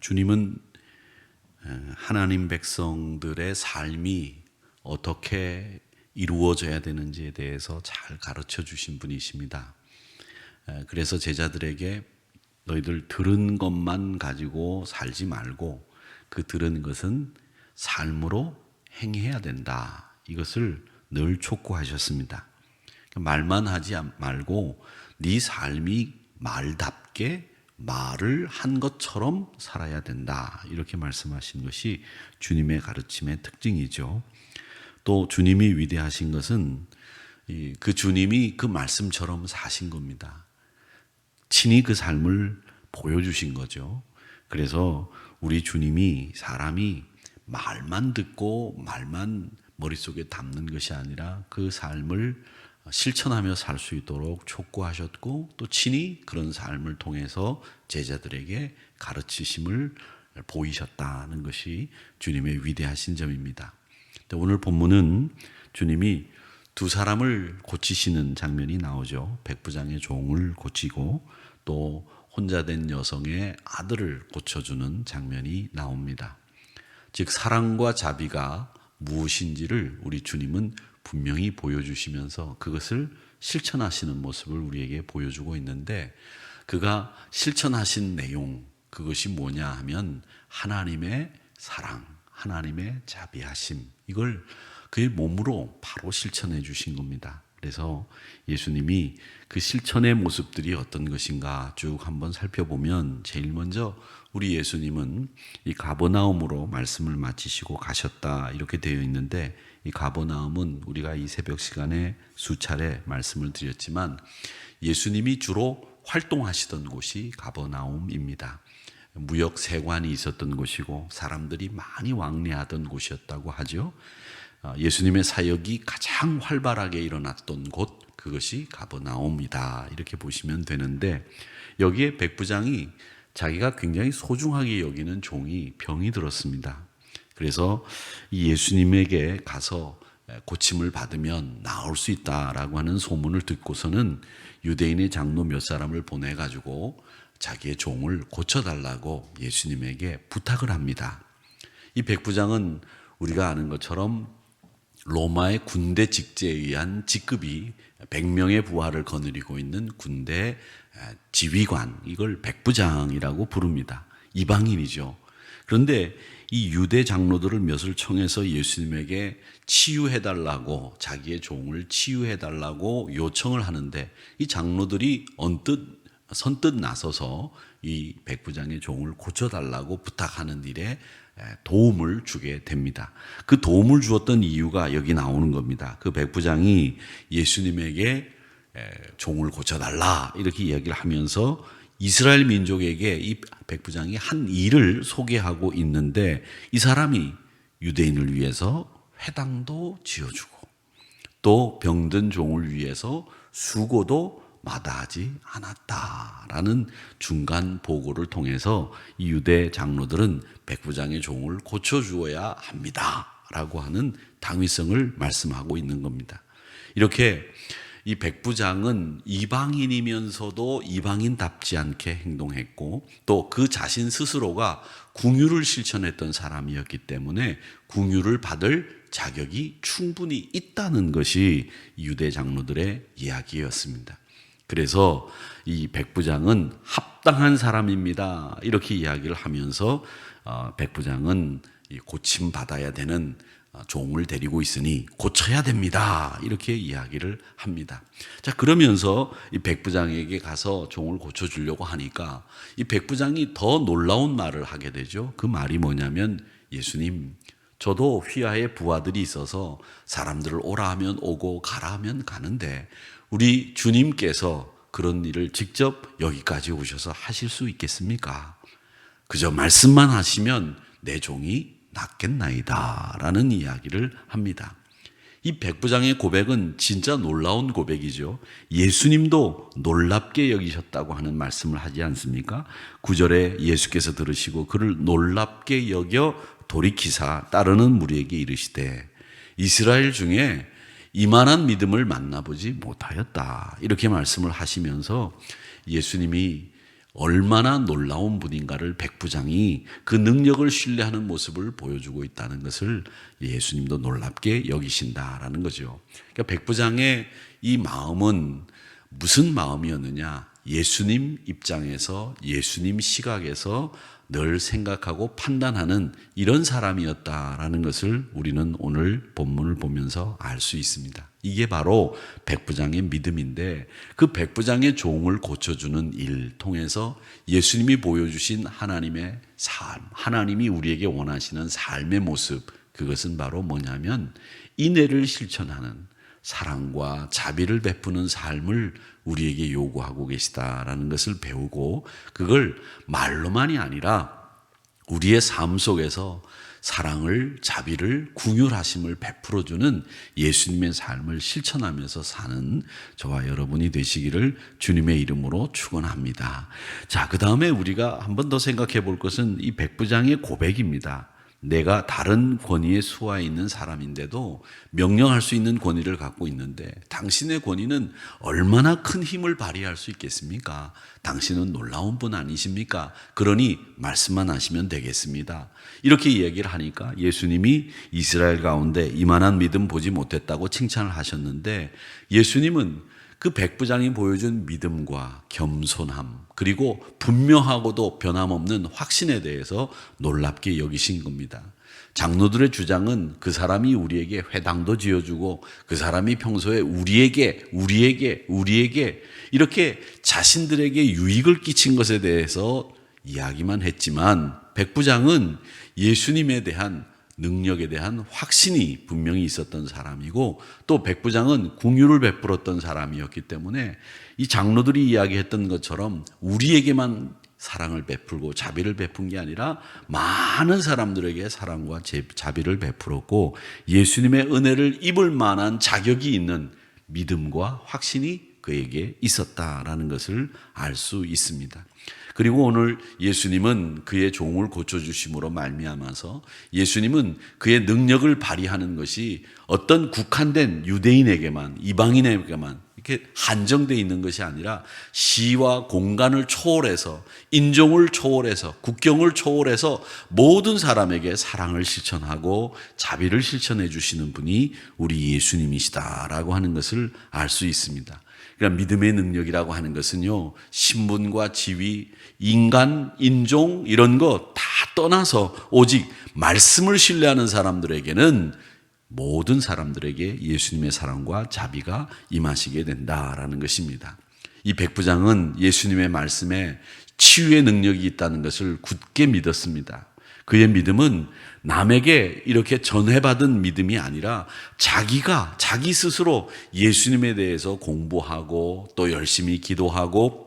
주님은 하나님 백성들의 삶이 어떻게 이루어져야 되는지에 대해서 잘 가르쳐 주신 분이십니다. 그래서 제자들에게 너희들 들은 것만 가지고 살지 말고 그 들은 것은 삶으로 행해야 된다. 이것을 늘 촉구하셨습니다. 말만 하지 말고 네 삶이 말답게 말을 한 것처럼 살아야 된다. 이렇게 말씀하신 것이 주님의 가르침의 특징이죠. 또 주님이 위대하신 것은 그 주님이 그 말씀처럼 사신 겁니다. 친히 그 삶을 보여주신 거죠. 그래서 우리 주님이 사람이 말만 듣고 말만 머릿속에 담는 것이 아니라 그 삶을 실천하며 살 수 있도록 촉구하셨고 또 친히 그런 삶을 통해서 제자들에게 가르치심을 보이셨다는 것이 주님의 위대하신 점입니다. 오늘 본문은 주님이 두 사람을 고치시는 장면이 나오죠. 백부장의 종을 고치고 또 혼자 된 여성의 아들을 고쳐주는 장면이 나옵니다. 즉, 사랑과 자비가 무엇인지를 우리 주님은 분명히 보여주시면서 그것을 실천하시는 모습을 우리에게 보여주고 있는데 그가 실천하신 내용, 그것이 뭐냐 하면 하나님의 사랑, 하나님의 자비하심, 이걸 그의 몸으로 바로 실천해 주신 겁니다. 그래서 예수님이 그 실천의 모습들이 어떤 것인가 쭉 한번 살펴보면 제일 먼저 우리 예수님은 이 가버나움으로 말씀을 마치시고 가셨다 이렇게 되어 있는데 이 가버나움은 우리가 이 새벽 시간에 수차례 말씀을 드렸지만 예수님이 주로 활동하시던 곳이 가버나움입니다. 무역 세관이 있었던 곳이고 사람들이 많이 왕래하던 곳이었다고 하죠. 어, 예수님의 사역이 가장 활발하게 일어났던 곳 그것이 가버나움이다 이렇게 보시면 되는데 여기에 백부장이 자기가 굉장히 소중하게 여기는 종이 병이 들었습니다. 그래서 예수님에게 가서 고침을 받으면 나올 수 있다라고 하는 소문을 듣고서는 유대인의 장로 몇 사람을 보내 가지고 자기의 종을 고쳐달라고 예수님에게 부탁을 합니다. 이 백부장은 우리가 아는 것처럼 로마의 군대 직제에 의한 직급이 100명의 부하를 거느리고 있는 군대 지휘관, 이걸 백부장이라고 부릅니다. 이방인이죠. 그런데 이 유대 장로들을 몇을 청해서 예수님에게 치유해달라고 자기의 종을 치유해달라고 요청을 하는데 이 장로들이 언뜻 선뜻 나서서 이 백부장의 종을 고쳐달라고 부탁하는 일에 도움을 주게 됩니다. 그 도움을 주었던 이유가 여기 나오는 겁니다. 그 백부장이 예수님에게 종을 고쳐달라 이렇게 이야기를 하면서 이스라엘 민족에게 이 백부장이 한 일을 소개하고 있는데 이 사람이 유대인을 위해서 회당도 지어주고 또 병든 종을 위해서 수고도 마다하지 않았다라는 중간 보고를 통해서 이 유대 장로들은 백부장의 종을 고쳐주어야 합니다라고 하는 당위성을 말씀하고 있는 겁니다. 이렇게 이 백부장은 이방인이면서도 이방인답지 않게 행동했고 또 그 자신 스스로가 궁유를 실천했던 사람이었기 때문에 궁유를 받을 자격이 충분히 있다는 것이 유대 장로들의 이야기였습니다. 그래서 이 백부장은 합당한 사람입니다. 이렇게 이야기를 하면서 어, 백부장은 고침 받아야 되는 어, 종을 데리고 있으니 고쳐야 됩니다. 이렇게 이야기를 합니다. 자, 그러면서 이 백부장에게 가서 종을 고쳐주려고 하니까 이 백부장이 더 놀라운 말을 하게 되죠. 그 말이 뭐냐면 예수님, 저도 휘하에 부하들이 있어서 사람들을 오라 하면 오고 가라 하면 가는데 우리 주님께서 그런 일을 직접 여기까지 오셔서 하실 수 있겠습니까? 그저 말씀만 하시면 내 종이 낫겠나이다. 라는 이야기를 합니다. 이 백부장의 고백은 진짜 놀라운 고백이죠. 예수님도 놀랍게 여기셨다고 하는 말씀을 하지 않습니까? 구절에 예수께서 들으시고 그를 놀랍게 여겨 돌이키사 따르는 무리에게 이르시되 이스라엘 중에 이만한 믿음을 만나보지 못하였다. 이렇게 말씀을 하시면서 예수님이 얼마나 놀라운 분인가를 백부장이 그 능력을 신뢰하는 모습을 보여주고 있다는 것을 예수님도 놀랍게 여기신다라는 거죠. 그러니까 백부장의 이 마음은 무슨 마음이었느냐? 예수님 입장에서 예수님 시각에서 늘 생각하고 판단하는 이런 사람이었다라는 것을 우리는 오늘 본문을 보면서 알 수 있습니다. 이게 바로 백부장의 믿음인데 그 백부장의 종을 고쳐주는 일 통해서 예수님이 보여주신 하나님의 삶, 하나님이 우리에게 원하시는 삶의 모습, 그것은 바로 뭐냐면 인애를 실천하는 사랑과 자비를 베푸는 삶을 우리에게 요구하고 계시다라는 것을 배우고 그걸 말로만이 아니라 우리의 삶 속에서 사랑을, 자비를, 궁휼하심을 베풀어 주는 예수님의 삶을 실천하면서 사는 저와 여러분이 되시기를 주님의 이름으로 축원합니다. 자, 그다음에 우리가 한 번 더 생각해 볼 것은 이 백부장의 고백입니다. 내가 다른 권위에 수하 있는 사람인데도 명령할 수 있는 권위를 갖고 있는데 당신의 권위는 얼마나 큰 힘을 발휘할 수 있겠습니까? 당신은 놀라운 분 아니십니까? 그러니 말씀만 하시면 되겠습니다. 이렇게 이야기를 하니까 예수님이 이스라엘 가운데 이만한 믿음 보지 못했다고 칭찬을 하셨는데 예수님은 그 백부장이 보여준 믿음과 겸손함, 그리고 분명하고도 변함없는 확신에 대해서 놀랍게 여기신 겁니다. 장로들의 주장은 그 사람이 우리에게 회당도 지어주고 그 사람이 평소에 우리에게, 우리에게, 우리에게 이렇게 자신들에게 유익을 끼친 것에 대해서 이야기만 했지만 백부장은 예수님에 대한 능력에 대한 확신이 분명히 있었던 사람이고 또 백부장은 궁유를 베풀었던 사람이었기 때문에 이 장로들이 이야기했던 것처럼 우리에게만 사랑을 베풀고 자비를 베푼 게 아니라 많은 사람들에게 사랑과 자비를 베풀었고 예수님의 은혜를 입을 만한 자격이 있는 믿음과 확신이 그에게 있었다라는 것을 알 수 있습니다. 그리고 오늘 예수님은 그의 종을 고쳐 주심으로 말미암아서 예수님은 그의 능력을 발휘하는 것이 어떤 국한된 유대인에게만 이방인에게만 이렇게 한정되어 있는 것이 아니라 시와 공간을 초월해서 인종을 초월해서 국경을 초월해서 모든 사람에게 사랑을 실천하고 자비를 실천해 주시는 분이 우리 예수님이시다라고 하는 것을 알 수 있습니다. 그러니까 믿음의 능력이라고 하는 것은요, 신분과 지위, 인간, 인종, 이런 거 다 떠나서 오직 말씀을 신뢰하는 사람들에게는 모든 사람들에게 예수님의 사랑과 자비가 임하시게 된다라는 것입니다. 이 백부장은 예수님의 말씀에 치유의 능력이 있다는 것을 굳게 믿었습니다. 그의 믿음은 남에게 이렇게 전해받은 믿음이 아니라 자기가 자기 스스로 예수님에 대해서 공부하고 또 열심히 기도하고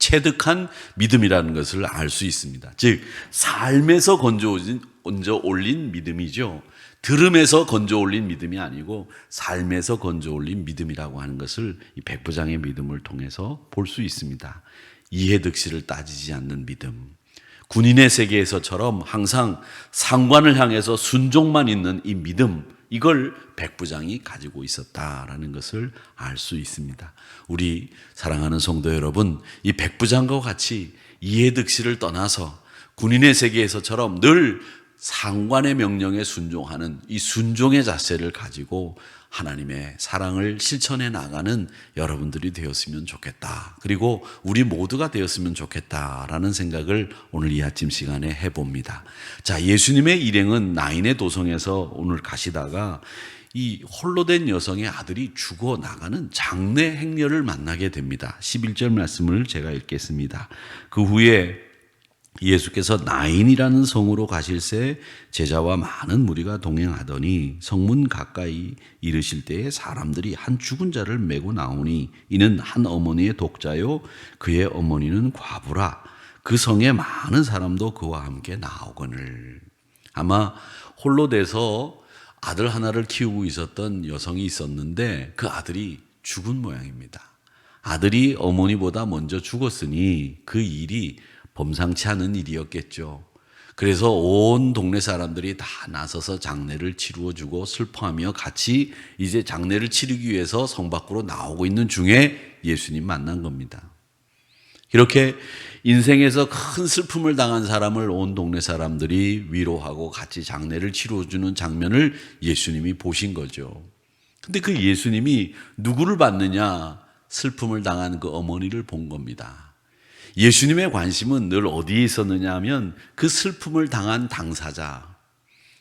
체득한 믿음이라는 것을 알 수 있습니다. 즉, 삶에서 건져 올린 믿음이죠. 들음에서 건져 올린 믿음이 아니고 삶에서 건져 올린 믿음이라고 하는 것을 이 백부장의 믿음을 통해서 볼 수 있습니다. 이해득실을 따지지 않는 믿음. 군인의 세계에서처럼 항상 상관을 향해서 순종만 있는 이 믿음, 이걸 백부장이 가지고 있었다라는 것을 알 수 있습니다. 우리 사랑하는 성도 여러분, 이 백부장과 같이 이해득실을 떠나서 군인의 세계에서처럼 늘 상관의 명령에 순종하는 이 순종의 자세를 가지고 하나님의 사랑을 실천해 나가는 여러분들이 되었으면 좋겠다. 그리고 우리 모두가 되었으면 좋겠다라는 생각을 오늘 이 아침 시간에 해봅니다. 자, 예수님의 일행은 나인의 도성에서 오늘 가시다가 이 홀로 된 여성의 아들이 죽어 나가는 장례 행렬을 만나게 됩니다. 11절 말씀을 제가 읽겠습니다. 그 후에 예수께서 나인이라는 성으로 가실새 제자와 많은 무리가 동행하더니 성문 가까이 이르실 때에 사람들이 한 죽은 자를 메고 나오니 이는 한 어머니의 독자요 그의 어머니는 과부라 그 성에 많은 사람도 그와 함께 나오거늘 아마 홀로 돼서 아들 하나를 키우고 있었던 여성이 있었는데 그 아들이 죽은 모양입니다. 아들이 어머니보다 먼저 죽었으니 그 일이 범상치 않은 일이었겠죠. 그래서 온 동네 사람들이 다 나서서 장례를 치루어 주고 슬퍼하며 같이 이제 장례를 치르기 위해서 성 밖으로 나오고 있는 중에 예수님 만난 겁니다. 이렇게 인생에서 큰 슬픔을 당한 사람을 온 동네 사람들이 위로하고 같이 장례를 치러주는 장면을 예수님이 보신 거죠. 근데 그 예수님이 누구를 봤느냐? 슬픔을 당한 그 어머니를 본 겁니다. 예수님의 관심은 늘 어디에 있었느냐 하면 그 슬픔을 당한 당사자,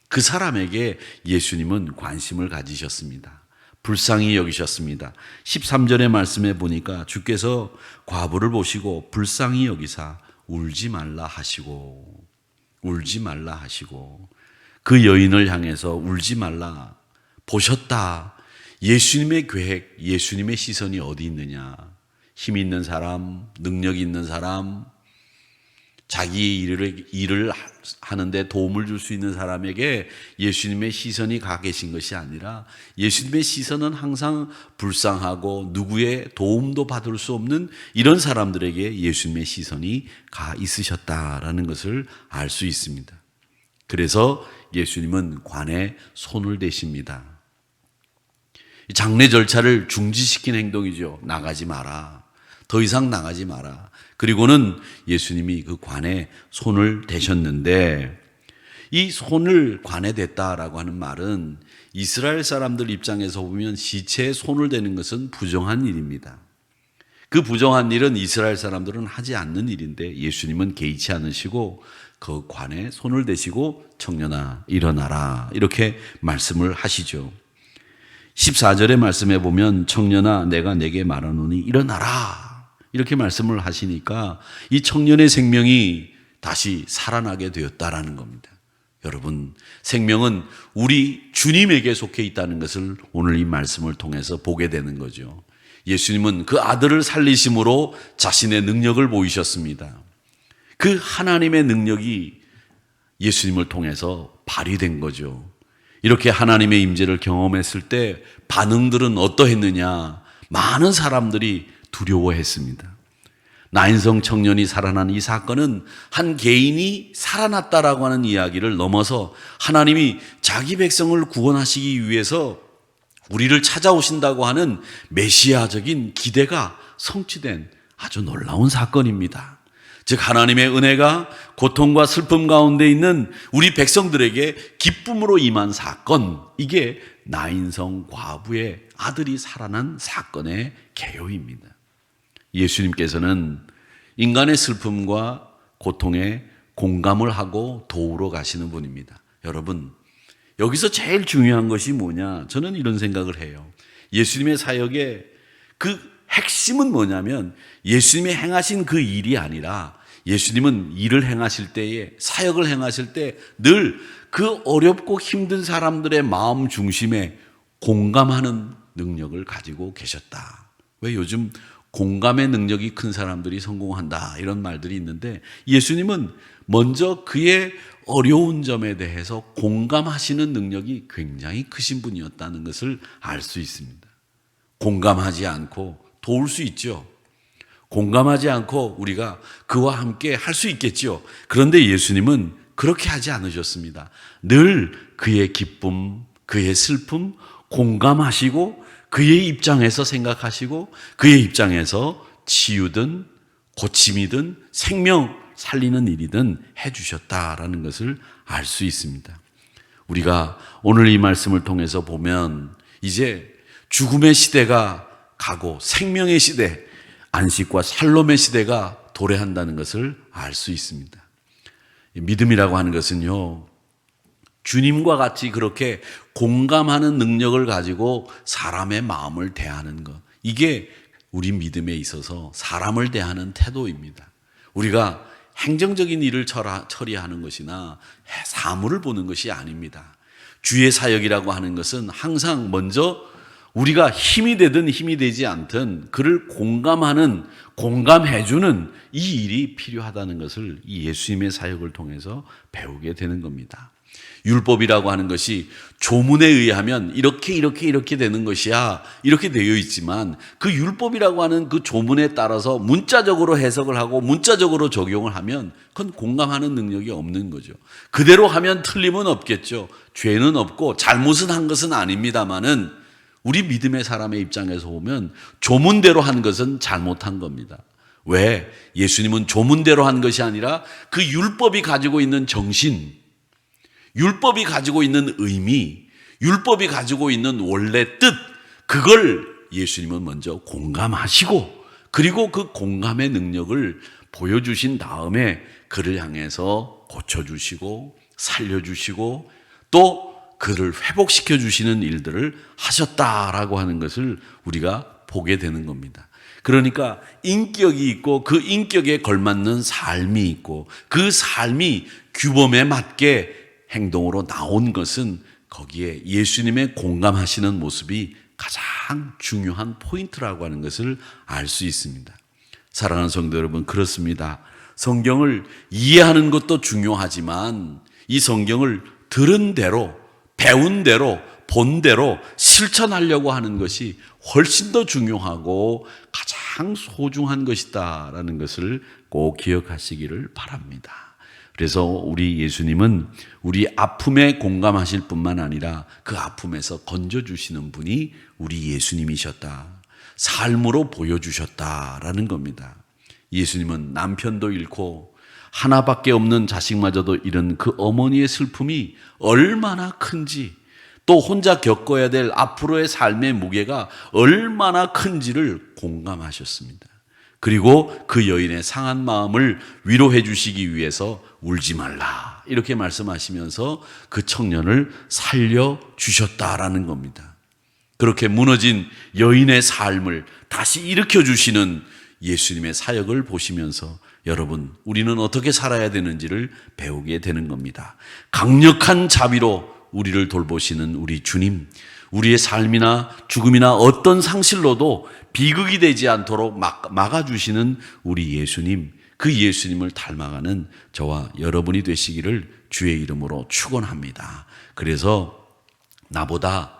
그 사람에게 예수님은 관심을 가지셨습니다. 불쌍히 여기셨습니다. 13절의 말씀에 보니까 주께서 과부를 보시고 불쌍히 여기사 울지 말라 하시고 울지 말라 하시고 그 여인을 향해서 울지 말라 보셨다. 예수님의 계획, 예수님의 시선이 어디 있느냐? 힘 있는 사람, 능력 있는 사람, 자기 일을, 일을 하는데 도움을 줄 수 있는 사람에게 예수님의 시선이 가 계신 것이 아니라 예수님의 시선은 항상 불쌍하고 누구의 도움도 받을 수 없는 이런 사람들에게 예수님의 시선이 가 있으셨다라는 것을 알 수 있습니다. 그래서 예수님은 관에 손을 대십니다. 장례 절차를 중지시킨 행동이죠. 나가지 마라. 더 이상 나가지 마라. 그리고는 예수님이 그 관에 손을 대셨는데 이 손을 관에 댔다라고 하는 말은 이스라엘 사람들 입장에서 보면 시체에 손을 대는 것은 부정한 일입니다. 그 부정한 일은 이스라엘 사람들은 하지 않는 일인데 예수님은 개의치 않으시고 그 관에 손을 대시고 청년아 일어나라 이렇게 말씀을 하시죠. 14절의 말씀에 보면 청년아 내가 내게 말하노니 일어나라 이렇게 말씀을 하시니까 이 청년의 생명이 다시 살아나게 되었다라는 겁니다. 여러분, 생명은 우리 주님에게 속해 있다는 것을 오늘 이 말씀을 통해서 보게 되는 거죠. 예수님은 그 아들을 살리심으로 자신의 능력을 보이셨습니다. 그 하나님의 능력이 예수님을 통해서 발휘된 거죠. 이렇게 하나님의 임재를 경험했을 때 반응들은 어떠했느냐? 많은 사람들이 두려워했습니다. 나인성 청년이 살아난 이 사건은 한 개인이 살아났다라고 하는 이야기를 넘어서 하나님이 자기 백성을 구원하시기 위해서 우리를 찾아오신다고 하는 메시아적인 기대가 성취된 아주 놀라운 사건입니다. 즉, 하나님의 은혜가 고통과 슬픔 가운데 있는 우리 백성들에게 기쁨으로 임한 사건, 이게 나인성 과부의 아들이 살아난 사건의 개요입니다. 예수님께서는 인간의 슬픔과 고통에 공감을 하고 도우러 가시는 분입니다. 여러분, 여기서 제일 중요한 것이 뭐냐? 저는 이런 생각을 해요. 예수님의 사역의 그 핵심은 뭐냐면 예수님이 행하신 그 일이 아니라 예수님은 일을 행하실 때에 사역을 행하실 때 늘 그 어렵고 힘든 사람들의 마음 중심에 공감하는 능력을 가지고 계셨다. 왜 요즘 공감의 능력이 큰 사람들이 성공한다 이런 말들이 있는데 예수님은 먼저 그의 어려운 점에 대해서 공감하시는 능력이 굉장히 크신 분이었다는 것을 알 수 있습니다. 공감하지 않고 도울 수 있죠. 공감하지 않고 우리가 그와 함께 할 수 있겠죠. 그런데 예수님은 그렇게 하지 않으셨습니다. 늘 그의 기쁨, 그의 슬픔 공감하시고 그의 입장에서 생각하시고 그의 입장에서 치유든 고침이든 생명 살리는 일이든 해주셨다라는 것을 알 수 있습니다. 우리가 오늘 이 말씀을 통해서 보면 이제 죽음의 시대가 가고 생명의 시대, 안식과 살롬의 시대가 도래한다는 것을 알 수 있습니다. 믿음이라고 하는 것은요, 주님과 같이 그렇게 공감하는 능력을 가지고 사람의 마음을 대하는 것. 이게 우리 믿음에 있어서 사람을 대하는 태도입니다. 우리가 행정적인 일을 처리하는 것이나 사물을 보는 것이 아닙니다. 주의 사역이라고 하는 것은 항상 먼저 우리가 힘이 되든 힘이 되지 않든 그를 공감하는 공감해주는 이 일이 필요하다는 것을 이 예수님의 사역을 통해서 배우게 되는 겁니다. 율법이라고 하는 것이 조문에 의하면 이렇게 이렇게 이렇게 되는 것이야 이렇게 되어 있지만 그 율법이라고 하는 그 조문에 따라서 문자적으로 해석을 하고 문자적으로 적용을 하면 그건 공감하는 능력이 없는 거죠. 그대로 하면 틀림은 없겠죠. 죄는 없고 잘못은 한 것은 아닙니다만은 우리 믿음의 사람의 입장에서 보면 조문대로 한 것은 잘못한 겁니다. 왜? 예수님은 조문대로 한 것이 아니라 그 율법이 가지고 있는 정신, 율법이 가지고 있는 의미, 율법이 가지고 있는 원래 뜻, 그걸 예수님은 먼저 공감하시고, 그리고 그 공감의 능력을 보여주신 다음에 그를 향해서 고쳐주시고, 살려주시고, 또 그를 회복시켜 주시는 일들을 하셨다라고 하는 것을 우리가 보게 되는 겁니다. 그러니까 인격이 있고 그 인격에 걸맞는 삶이 있고 그 삶이 규범에 맞게 행동으로 나온 것은 거기에 예수님의 공감하시는 모습이 가장 중요한 포인트라고 하는 것을 알 수 있습니다. 사랑하는 성도 여러분, 그렇습니다. 성경을 이해하는 것도 중요하지만 이 성경을 들은 대로, 배운 대로, 본 대로 실천하려고 하는 것이 훨씬 더 중요하고 가장 소중한 것이다라는 것을 꼭 기억하시기를 바랍니다. 그래서 우리 예수님은 우리 아픔에 공감하실 뿐만 아니라 그 아픔에서 건져주시는 분이 우리 예수님이셨다. 삶으로 보여주셨다라는 겁니다. 예수님은 남편도 잃고 하나밖에 없는 자식마저도 잃은 그 어머니의 슬픔이 얼마나 큰지 또 혼자 겪어야 될 앞으로의 삶의 무게가 얼마나 큰지를 공감하셨습니다. 그리고 그 여인의 상한 마음을 위로해 주시기 위해서 울지 말라. 이렇게 말씀하시면서 그 청년을 살려 주셨다라는 겁니다. 그렇게 무너진 여인의 삶을 다시 일으켜 주시는 예수님의 사역을 보시면서 여러분, 우리는 어떻게 살아야 되는지를 배우게 되는 겁니다. 강력한 자비로 우리를 돌보시는 우리 주님, 우리의 삶이나 죽음이나 어떤 상실로도 비극이 되지 않도록 막, 막아주시는 우리 예수님, 그 예수님을 닮아가는 저와 여러분이 되시기를 주의 이름으로 축원합니다. 그래서 나보다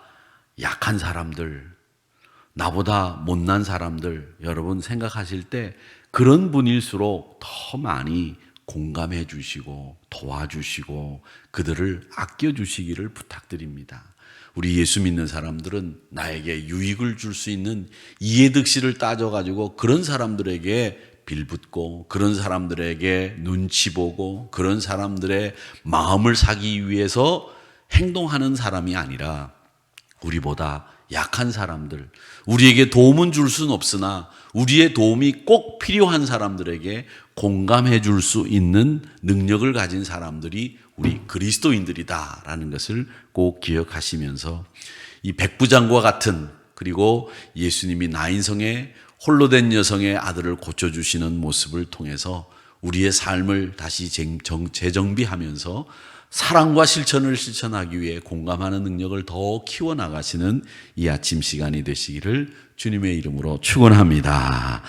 약한 사람들, 나보다 못난 사람들 여러분 생각하실 때 그런 분일수록 더 많이 공감해 주시고 도와주시고 그들을 아껴 주시기를 부탁드립니다. 우리 예수 믿는 사람들은 나에게 유익을 줄 수 있는 이해득실을 따져가지고 그런 사람들에게 빌붙고 그런 사람들에게 눈치 보고 그런 사람들의 마음을 사기 위해서 행동하는 사람이 아니라 우리보다 약한 사람들, 우리에게 도움은 줄 수는 없으나 우리의 도움이 꼭 필요한 사람들에게 공감해 줄 수 있는 능력을 가진 사람들이 우리 그리스도인들이다라는 것을 꼭 기억하시면서 이 백부장과 같은 그리고 예수님이 나인성의 홀로 된 여성의 아들을 고쳐주시는 모습을 통해서 우리의 삶을 다시 재정비하면서 사랑과 실천을 실천하기 위해 공감하는 능력을 더 키워나가시는 이 아침 시간이 되시기를 주님의 이름으로 축원합니다.